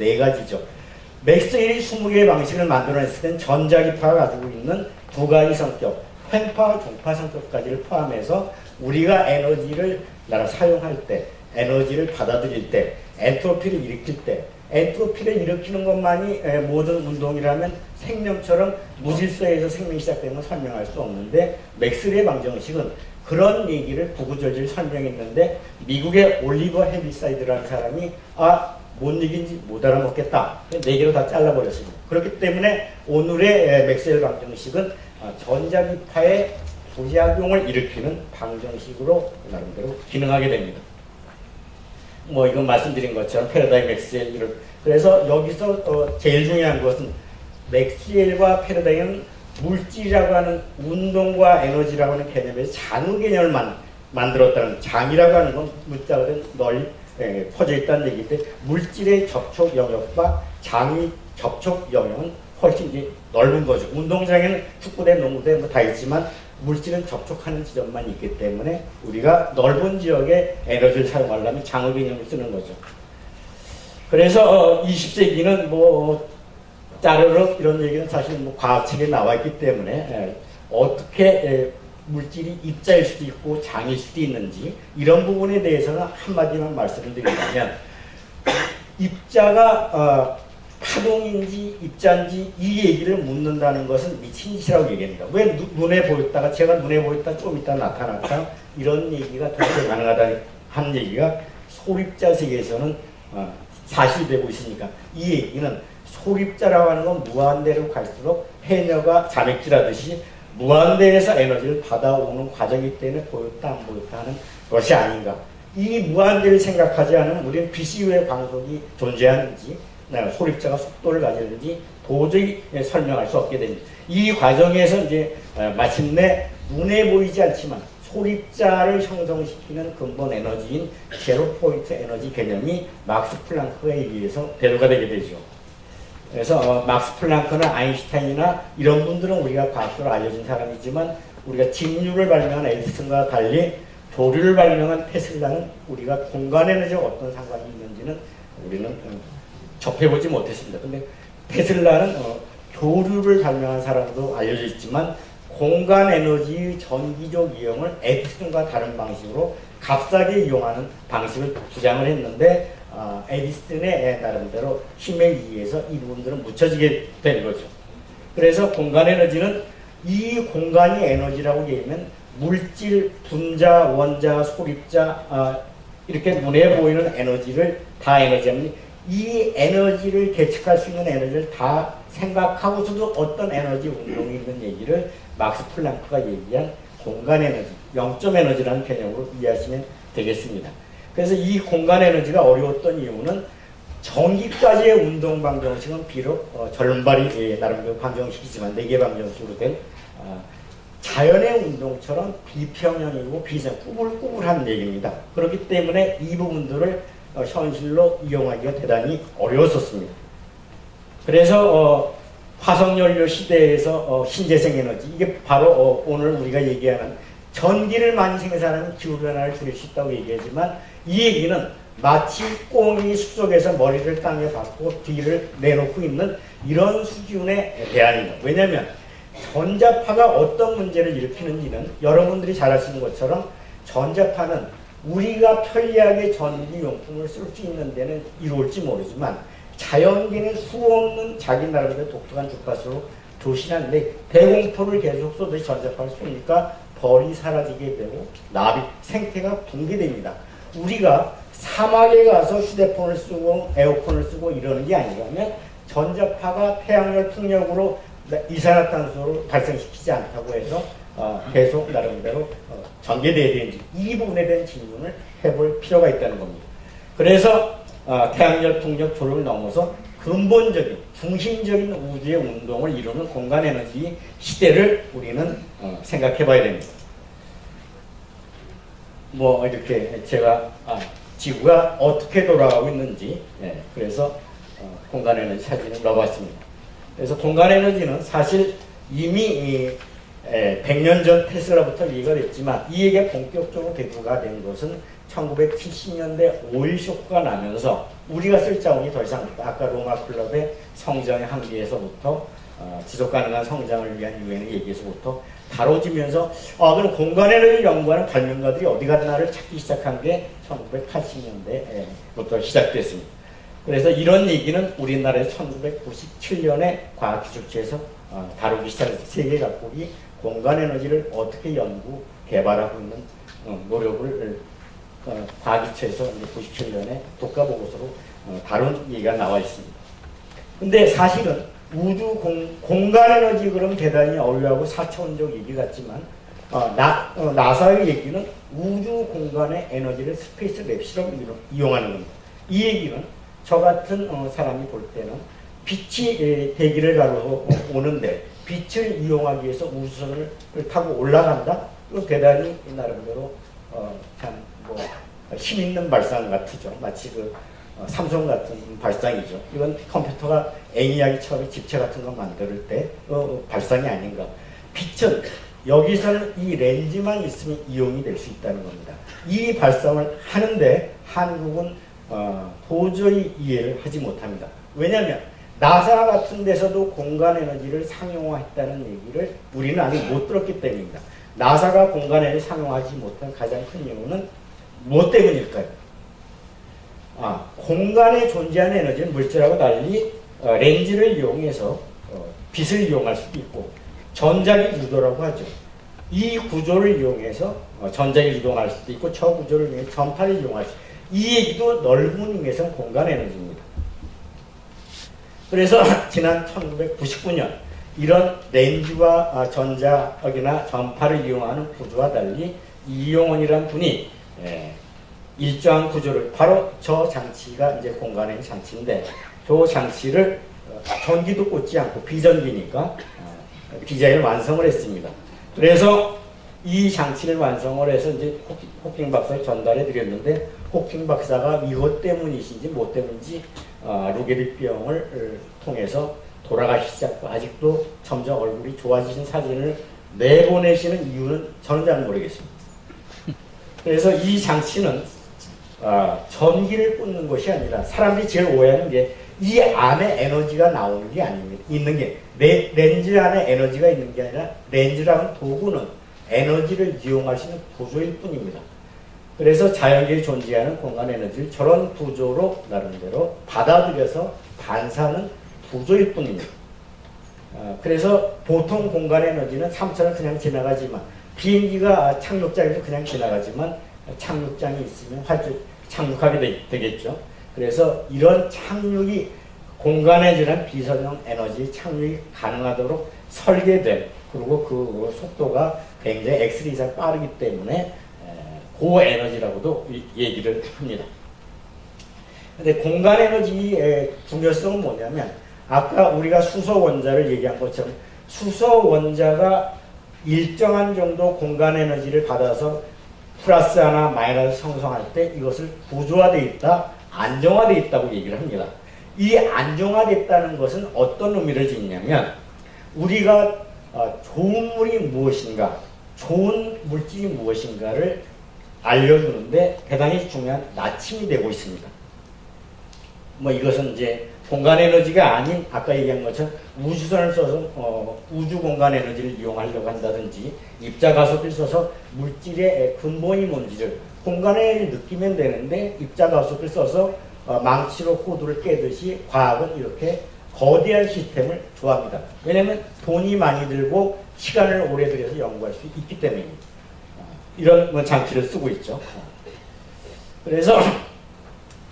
네 가지죠. 맥스웰이 20개의 방식을 만들어냈을 땐 전자기파가 가지고 있는 두 가지 성격, 횡파와 종파 성격까지를 포함해서 우리가 에너지를 나라 사용할 때, 에너지를 받아들일 때, 엔트로피를 일으킬 때, 엔트로피를 일으키는 것만이 에, 모든 운동이라면 생명처럼 무질서에서 생명이 시작되는 걸 설명할 수 없는데 맥스웰의 방정식은 그런 얘기를 구구절절 설명했는데 미국의 올리버 헤비사이드라는 사람이 아, 뭔 얘기인지 못 알아먹겠다. 네 개로 다 잘라버렸습니다. 그렇기 때문에 오늘의 에, 맥스웰 방정식은 아, 전자기파의 부작용을 일으키는 방정식으로 나름대로 기능하게 됩니다. 뭐 이건 말씀드린 것처럼 패러다임 맥스웰 이런 그래서 여기서 어, 제일 중요한 것은 맥스웰과 패러다임은 물질이라고 하는 운동과 에너지라고 하는 개념에서 장의 개념을 만, 만들었다는 장이라고 하는 건 문자가 널리 예, 퍼져 있다는 얘기인데 물질의 접촉 영역과 장의 접촉 영역은 훨씬 이제 넓은 거죠. 운동장에는 축구대, 농구대 뭐 다 있지만 물질은 접촉하는 지점만 있기 때문에 우리가 넓은 지역에 에너지를 사용하려면 장의 개념을 쓰는 거죠. 그래서 어, 20세기는 뭐 짜르르 이런 얘기는 사실 뭐 과학책에 나와 있기 때문에 예, 어떻게 예, 물질이 입자일 수도 있고 장일 수도 있는지 이런 부분에 대해서는 한마디만 말씀을 드린다면 입자가 어, 파동인지 입자인지 이 얘기를 묻는다는 것은 미친 짓이라고 얘기합니다. 왜 누- 눈에 보였다가 제가 눈에 보였다 좀 있다 나타났다 이런 얘기가 도저히 가능하다 하는 얘기가 소립자 세계에서는 어, 사실되고 있으니까 이 얘기는 소립자라고 하는 건 무한대로 갈수록 해녀가 자맥질하듯이 무한대에서 에너지를 받아오는 과정이기 때문에 보였다 안 보였다 하는 것이 아닌가. 이 무한대를 생각하지 않으면 우리는 빛 이후의 광속이 존재하는지 네, 소립자가 속도를 가지는지 도저히 예, 설명할 수 없게 됩니다. 이 과정에서 이제 어, 마침내 눈에 보이지 않지만 소립자를 형성시키는 근본 에너지인 제로 포인트 에너지 개념이 막스 플랑크에 의해서 대두가 되게 되죠. 그래서 어, 막스 플랑크나 아인슈타인이나 이런 분들은 우리가 과학적으로 알려진 사람이지만 우리가 직류를 발명한 에디슨과 달리 조류를 발명한 테슬라는 우리가 공간 에너지와 어떤 상관이 있는지는 우리는 어, 접해보지 못했습니다. 근데 테슬라는 어, 교류를 발명한 사람도 알려져 있지만 공간 에너지의 전기적 이용을 에디슨과 다른 방식으로 값싸게 이용하는 방식을 주장을 했는데 아, 에디슨의 나름대로 힘에 의해서 이 부분들은 묻혀지게 된 거죠. 그래서 공간 에너지는 이 공간이 에너지라고 얘기하면 물질, 분자, 원자, 소립자 아, 이렇게 눈에 보이는 에너지를 다 에너지하면 이 에너지를 계측할 수 있는 에너지를 다 생각하고서도 어떤 에너지 운동이 있는 얘기를 막스 플랑크가 얘기한 공간 에너지, 영점 에너지라는 개념으로 이해하시면 되겠습니다. 그래서 이 공간 에너지가 어려웠던 이유는 전기까지의 운동 방정식은 비록 어, 절름발이 예, 나름대로 방정식이지만 네 개 방정식으로 된 아, 자연의 운동처럼 비평형이고 비생 꾸불꾸불한 얘기입니다. 그렇기 때문에 이 부분들을 어, 현실로 이용하기가 대단히 어려웠었습니다. 그래서 어, 화석연료 시대에서 어, 신재생 에너지 이게 바로 어, 오늘 우리가 얘기하는 전기를 많이 생산하는 기후변화를 줄일 수 있다고 얘기하지만 이 얘기는 마치 꽁이 숲속에서 머리를 땅에 박고 뒤를 내놓고 있는 이런 수준의 대안입니다. 왜냐하면 전자파가 어떤 문제를 일으키는지는 여러분들이 잘 아시는 것처럼 전자파는 우리가 편리하게 전기용품을 쓸 수 있는 데는 이루어질지 모르지만 자연계는 수 없는 자기 나름대로 독특한 주파수로 조신한데 대공포를 계속 쏘듯이 전자파를 쏘니까 벌이 사라지게 되고 나비 생태가 붕괴됩니다. 우리가 사막에 가서 휴대폰을 쓰고 에어컨을 쓰고 이러는 게 아니라면 전자파가 태양열 풍력으로 이산화탄소를 발생시키지 않다고 해서 어, 계속 나름대로 어, 전개돼야 되는지 이 부분에 대한 질문을 해볼 필요가 있다는 겁니다. 그래서 어, 태양열 풍력 조를 넘어서 근본적인 중심적인 우주의 운동을 이루는 공간 에너지 시대를 우리는 어, 생각해 봐야 됩니다. 뭐 이렇게 제가 아, 지구가 어떻게 돌아가고 있는지 예, 그래서 어, 공간 에너지 사진을 넣어봤습니다. 그래서 공간 에너지는 사실 이미 이, 에, 100년 전 테슬라부터 얘기가 됐지만 이 얘기가 본격적으로 대두가 된 것은 1970년대 오일 쇼크가 나면서 우리가 쓸 자원이 더 이상. 아까 로마 클럽의 성장의 한계에서부터 어, 지속 가능한 성장을 위한 유엔의 얘기에서부터 다뤄지면서 아 그럼 공간 에너지 연구하는 발명가들이 어디 갔나를 찾기 시작한 게 1980년대부터 시작됐습니다. 그래서 이런 얘기는 우리나라에서 1997년에 과학기술처에서 어, 다루기 시작해서 세계 각국이 공간 에너지를 어떻게 연구 개발하고 있는 어, 노력을 어, 과학기처에서 97년에 독가 보고서로 어, 다룬 얘기가 나와 있습니다. 근데 사실은 우주 공, 공간 에너지 그럼 대단히 어려하고 사차원적 얘기 같지만 어, 나, 어, 나사의 얘기는 우주 공간의 에너지를 스페이스 랩처럼 이용하는 겁니다. 이 얘기는 저 같은 어, 사람이 볼 때는 빛이 에, 대기를 가로 어, 오는데 빛을 이용하기 위해서 우주선을 타고 올라간다? 이거 대단히 나름대로 어, 참뭐 힘 있는 발상 같으죠. 마치 그 어, 삼성 같은 발상이죠. 이건 컴퓨터가 애니하기 처음에 집체 같은 거 만들 때 어, 발상이 아닌가. 빛은 여기서는 이 렌즈만 있으면 이용이 될 수 있다는 겁니다. 이 발상을 하는데 한국은 어, 도저히 이해를 하지 못합니다. 왜냐하면 나사 같은 데서도 공간 에너지를 상용화했다는 얘기를 우리는 아직 못 들었기 때문입니다. 나사가 공간 에너지 상용하지 못한 가장 큰 이유는 무엇 때문일까요? 아, 공간에 존재하는 에너지는 물질하고 달리 어, 렌즈를 이용해서 어, 빛을 이용할 수도 있고 전자기 유도라고 하죠. 이 구조를 이용해서 어, 전자기를 이동할 수도 있고 저 구조를 이용해 전파를 이용할 수. 이 얘기도 넓은 의미에서 공간 에너지입니다. 그래서 지난 1999년 이런 렌즈와 아, 전자기나 전파를 이용하는 구조와 달리 이용원이라는 분이 예, 일정한 구조를 바로 저 장치가 이제 공간의 장치인데 저 장치를 어, 전기도 꽂지 않고 비전기니까 어, 디자인을 완성을 했습니다. 그래서 이 장치를 완성을 해서 이제 호킹, 박사에 전달해 드렸는데 호킹 박사가 이것 때문이신지 뭐 때문인지 어, 루게릭병을 어, 통해서 시작하고 아직도 점점 얼굴이 좋아지신 사진을 내보내시는 이유는 저는 잘 모르겠습니다. 그래서 이 장치는 어, 전기를 꽂는 것이 아니라 사람들이 제일 오해하는 게 이 안에 에너지가 나오는 게 아닙니다. 있는 게 레, 렌즈 안에 에너지가 있는 게 아니라 렌즈라는 도구는 에너지를 이용할 수 있는 구조일 뿐입니다. 그래서 자연계에 존재하는 공간 에너지를 저런 구조로 나름대로 받아들여서 반사하는 구조일 뿐입니다. 어, 그래서 보통 공간 에너지는 3차는 그냥 지나가지만 비행기가 착륙장에서 그냥 지나가지만 착륙장이 있으면 활주 착륙하게 되, 되겠죠. 그래서 이런 착륙이 공간에 지난 비선형 에너지 착륙이 가능하도록 설계된 그리고 그 속도가 굉장히 엑스리 이상 빠르기 때문에 고에너지라고도 얘기를 합니다. 근데 공간 에너지의 중요성은 뭐냐면 아까 우리가 수소 원자를 얘기한 것처럼 수소 원자가 일정한 정도 공간 에너지를 받아서 플러스 하나 마이너스 형성할 때 이것을 구조화되어 있다, 안정화되어 있다고 얘기를 합니다. 이 안정화됐다는 것은 어떤 의미를 지니냐면 우리가 어, 좋은 물이 무엇인가, 좋은 물질이 무엇인가를 알려주는데 대단히 중요한 나침이 되고 있습니다. 뭐 이것은 이제 공간 에너지가 아닌 아까 얘기한 것처럼 우주선을 써서 어, 우주 공간 에너지를 이용하려고 한다든지 입자 가속을 써서 물질의 근본이 뭔지를 공간에 느끼면 되는데 입자 가속을 써서 어, 망치로 호두를 깨듯이 과학은 이렇게 거대한 시스템을 좋아합니다. 왜냐하면 돈이 많이 들고 시간을 오래 들여서 연구할 수 있기 때문입니다. 이런 뭐 장치를 쓰고 있죠. 그래서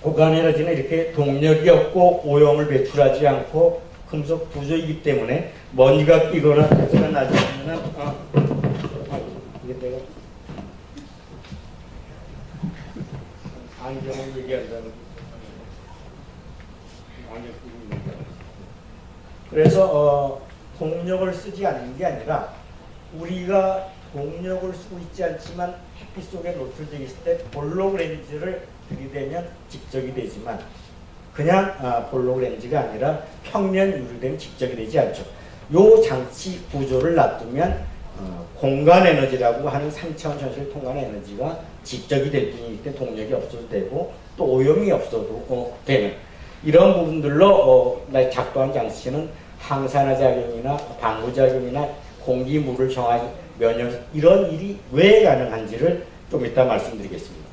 고간 에너지는 이렇게 동력이 없고 오염을 배출하지 않고 금속 구조이기 때문에 먼지가 끼거나 폐수가 나지 않으면 어, 어, 이게 내가 안경을 얘기한다는 안경 끼고 있는 거야. 그래서 어, 동력을 쓰지 않는 게 아니라 우리가 동력을 쓰고 있지 않지만 햇빛 속에 노출되어 있을 때 볼록 렌즈를 들이대면 직적이 되지만 그냥 아, 볼록 렌즈가 아니라 평면 유리되면 직적이 되지 않죠. 요 장치 구조를 놔두면 어, 공간 에너지라고 하는 3차원 현실 통간 에너지가 직접이 될 뿐이기 때문에 동력이 없어도 되고 또 오염이 없어도 어, 되는 이런 부분들로 어, 나 작동한 장치는 항산화 작용이나 방부 작용이나 공기 물을 정한 면역 이런 일이 왜 가능한지를 좀 이따 말씀드리겠습니다.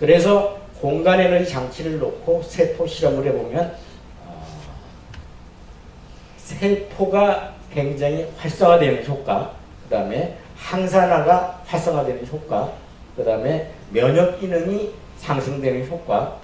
그래서 공간 에너지 장치를 놓고 세포 실험을 해보면 어, 세포가 굉장히 활성화되는 효과, 그 다음에 항산화가 활성화되는 효과, 그 다음에 면역 기능이 상승되는 효과,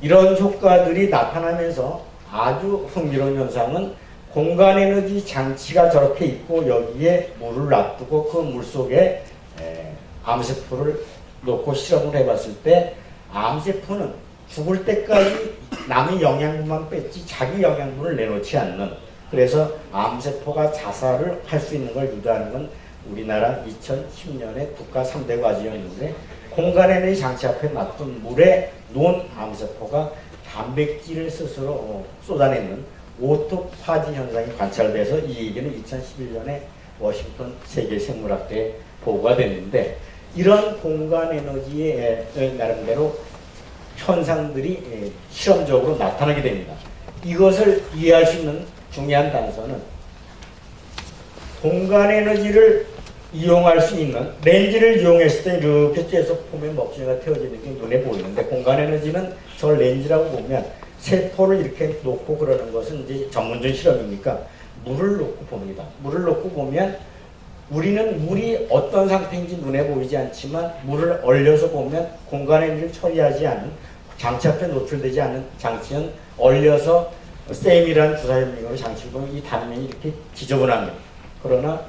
이런 효과들이 나타나면서 아주 흥미로운 현상은 공간 에너지 장치가 저렇게 있고 여기에 물을 놔두고 그 물 속에 에, 암세포를 놓고 실험을 해봤을 때 암세포는 죽을 때까지 남의 영양분만 뺐지 자기 영양분을 내놓지 않는 그래서 암세포가 자살을 할 수 있는 걸 유도하는 건 우리나라 2010년에 국가 3대 과제였는데 공간 에너지 장치 앞에 놔둔 물에 놓은 암세포가 단백질을 스스로 어, 쏟아내는 오토파지 현상이 관찰돼서 이 얘기는 2011년에 워싱턴 세계 생물학대에 보고가 됐는데 이런 공간 에너지의 에, 나름대로 현상들이 에, 실험적으로 나타나게 됩니다. 이것을 이해할 수 있는 중요한 단서는 공간 에너지를 이용할 수 있는 렌즈를 이용했을 때 이렇게 쬐서 보면 먹지가 태워지는 게 눈에 보이는데 공간 에너지는 저 렌즈라고 보면 세포를 이렇게 놓고 그러는 것은 이제 전문적인 실험이니까 물을 놓고 봅니다. 물을 놓고 보면 우리는 물이 어떤 상태인지 눈에 보이지 않지만 물을 얼려서 보면 공간 에너지를 처리하지 않은 장치 앞에 노출되지 않은 장치는 얼려서 쌤이라는 주사현미경으로 장치를 보면 이 단면이 이렇게 지저분합니다. 그러나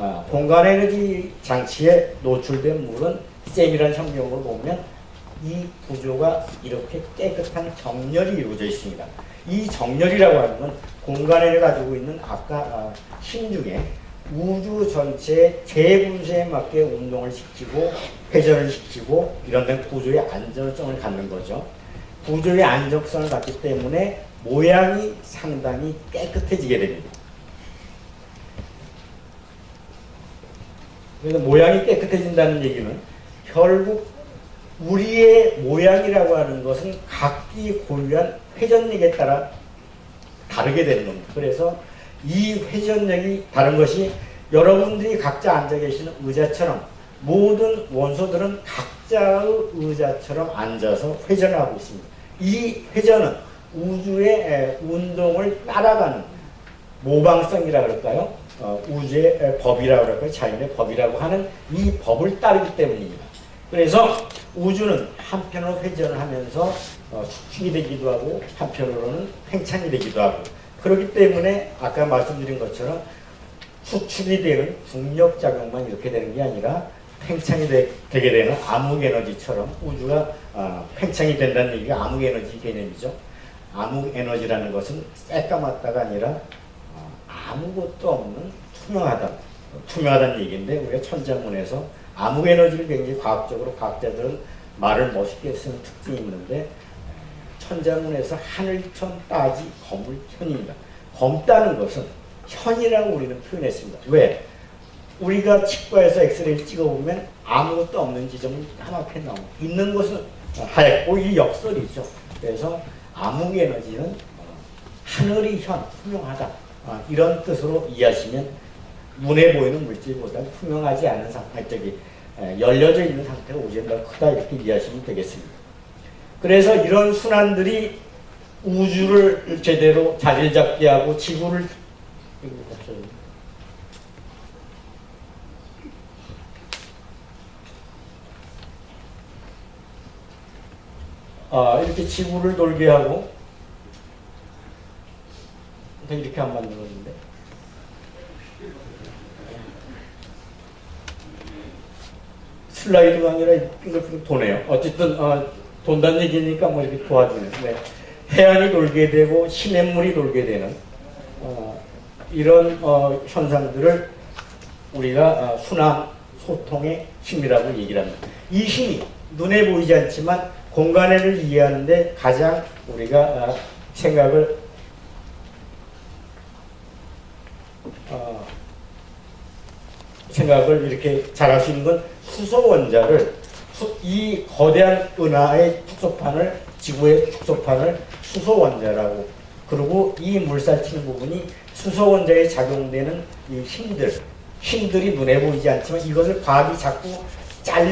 아, 공간 에너지 장치에 노출된 물은 쌤이라는 현미경으로 보면 이 구조가 이렇게 깨끗한 정렬이 이루어져 있습니다. 이 정렬이라고 하는 건 공간을 가지고 있는 아까 아, 힘 중에 우주 전체의 재분쇄에 맞게 운동을 시키고 회전을 시키고 이런 데 구조의 안정성을 갖는 거죠. 구조의 안정성을 갖기 때문에 모양이 상당히 깨끗해지게 됩니다. 그래서 모양이 깨끗해진다는 얘기는 결국 우리의 모양이라고 하는 것은 각기 고유한 회전력에 따라 다르게 되는 겁니다. 그래서 이 회전력이 다른 것이 여러분들이 각자 앉아 계시는 의자처럼 모든 원소들은 각자의 의자처럼 앉아서 회전을 하고 있습니다. 이 회전은 우주의 에, 운동을 따라가는 모방성이라 그럴까요? 어, 우주의 에, 법이라고 그럴까요? 자연의 법이라고 하는 이 법을 따르기 때문입니다. 그래서 우주는 한편으로 회전을 하면서 어, 수축이 되기도 하고 한편으로는 팽창이 되기도 하고 그렇기 때문에 아까 말씀드린 것처럼 수축이 되는 중력 작용만 이렇게 되는 게 아니라 팽창이 되, 게 되는 암흑 에너지처럼 우주가 아, 팽창이 된다는 얘기가 암흑 에너지 개념이죠. 암흑 에너지라는 것은 새까맣다가 아니라 어, 아무것도 없는 투명하다. 투명하다는 얘기인데 우리가 천장문에서 암흑 에너지를 굉장히 과학적으로 과학자들은 말을 멋있게 쓰는 특징이 있는데 천장문에서 하늘천 따지 검을 현입니다. 검다는 것은 현이라고 우리는 표현했습니다. 왜? 우리가 치과에서 엑스레이를 찍어보면 아무것도 없는 지점은 하나밖에 나옵니다. 있는 것은 하얗고 이 역설이죠. 그래서 암흑 에너지는 어, 하늘이 현, 투명하다. 아, 이런 뜻으로 이해하시면 눈에 보이는 물질보다 투명하지 않은 상태, 저기 에, 열려져 있는 상태가 오젠가 크다 이렇게 이해하시면 되겠습니다. 그래서 이런 순환들이 우주를 제대로 자리를 잡게 하고 지구를 아, 이렇게 지구를 돌게 하고 이렇게 안 만들었는데 슬라이드가 아니라 이걸 도네요. 어쨌든 어, 돈다는 얘기니까 뭐 이렇게 도와주는. 네. 해안이 돌게 되고 시냇물이 돌게 되는 어, 이런 어, 현상들을 우리가 어, 순환 소통의 힘이라고 얘기를 합니다. 이 힘이 눈에 보이지 않지만 공간을 이해하는데 가장 우리가 어, 생각을 어, 생각 생각을 이렇게 잘 할 수 있는 건 수소 원자를 수- 이 거대한 은하의 축소판을 지구의 축소판을 수소 원자라고. 그리고 이 물살치는 부분이 수소 원자에 작용되는 이 힘들 힘들이 눈에 보이지 않지만 이것을 과학이 자꾸 잘